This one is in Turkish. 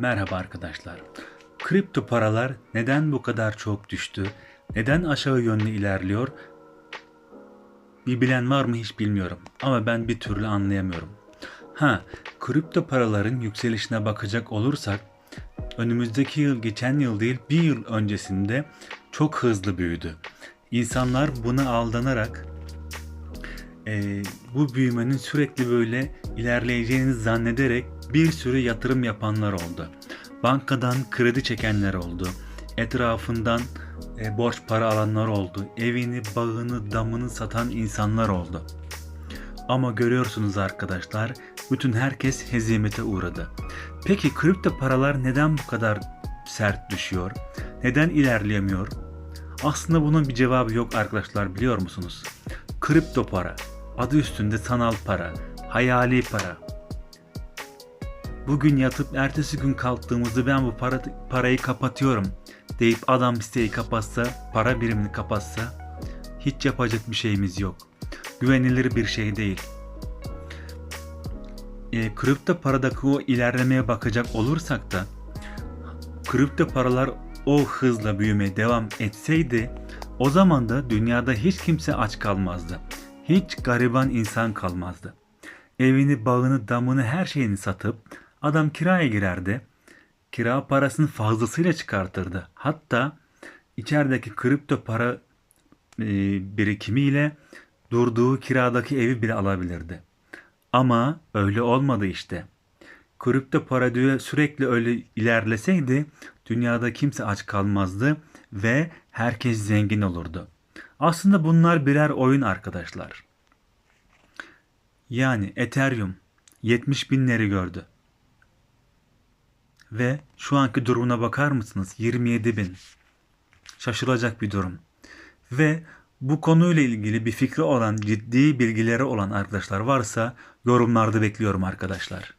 Merhaba arkadaşlar. Kripto paralar neden bu kadar çok düştü? Neden aşağı yönlü ilerliyor? Bir bilen var mı hiç bilmiyorum ama ben bir türlü anlayamıyorum. Ha, kripto paraların yükselişine bakacak olursak önümüzdeki yıl geçen yıl değil bir yıl öncesinde çok hızlı büyüdü. İnsanlar buna aldanarak e, bu büyümenin sürekli böyle ilerleyeceğini zannederek bir sürü yatırım yapanlar oldu. Bankadan kredi çekenler oldu. Etrafından e, borç para alanlar oldu. Evini, bağını, damını satan insanlar oldu. Ama görüyorsunuz arkadaşlar, bütün herkes hezimete uğradı. Peki kripto paralar neden bu kadar sert düşüyor? Neden ilerleyemiyor? Aslında bunun bir cevabı yok arkadaşlar biliyor musunuz? Kripto para, adı üstünde sanal para, hayali para. Bugün yatıp ertesi gün kalktığımızda ben bu para, parayı kapatıyorum deyip adam siteyi kapatsa, para birimini kapatsa hiç yapacak bir şeyimiz yok. Güvenilir bir şey değil. E, kripto paradaki o ilerlemeye bakacak olursak da kripto paralar o hızla büyümeye devam etseydi o zaman da dünyada hiç kimse aç kalmazdı. Hiç gariban insan kalmazdı. Evini, bağını, damını, her şeyini satıp adam kiraya girerdi. Kira parasını fazlasıyla çıkartırdı. Hatta içerideki kripto para e, birikimiyle durduğu kiradaki evi bile alabilirdi. Ama öyle olmadı işte. Kripto para diyor sürekli öyle ilerleseydi dünyada kimse aç kalmazdı ve herkes zengin olurdu. Aslında bunlar birer oyun arkadaşlar. Yani Ethereum 70 binleri gördü. Ve şu anki durumuna bakar mısınız? 27 bin. Şaşılacak bir durum. Ve bu konuyla ilgili bir fikri olan, ciddi bilgileri olan arkadaşlar varsa yorumlarda bekliyorum arkadaşlar.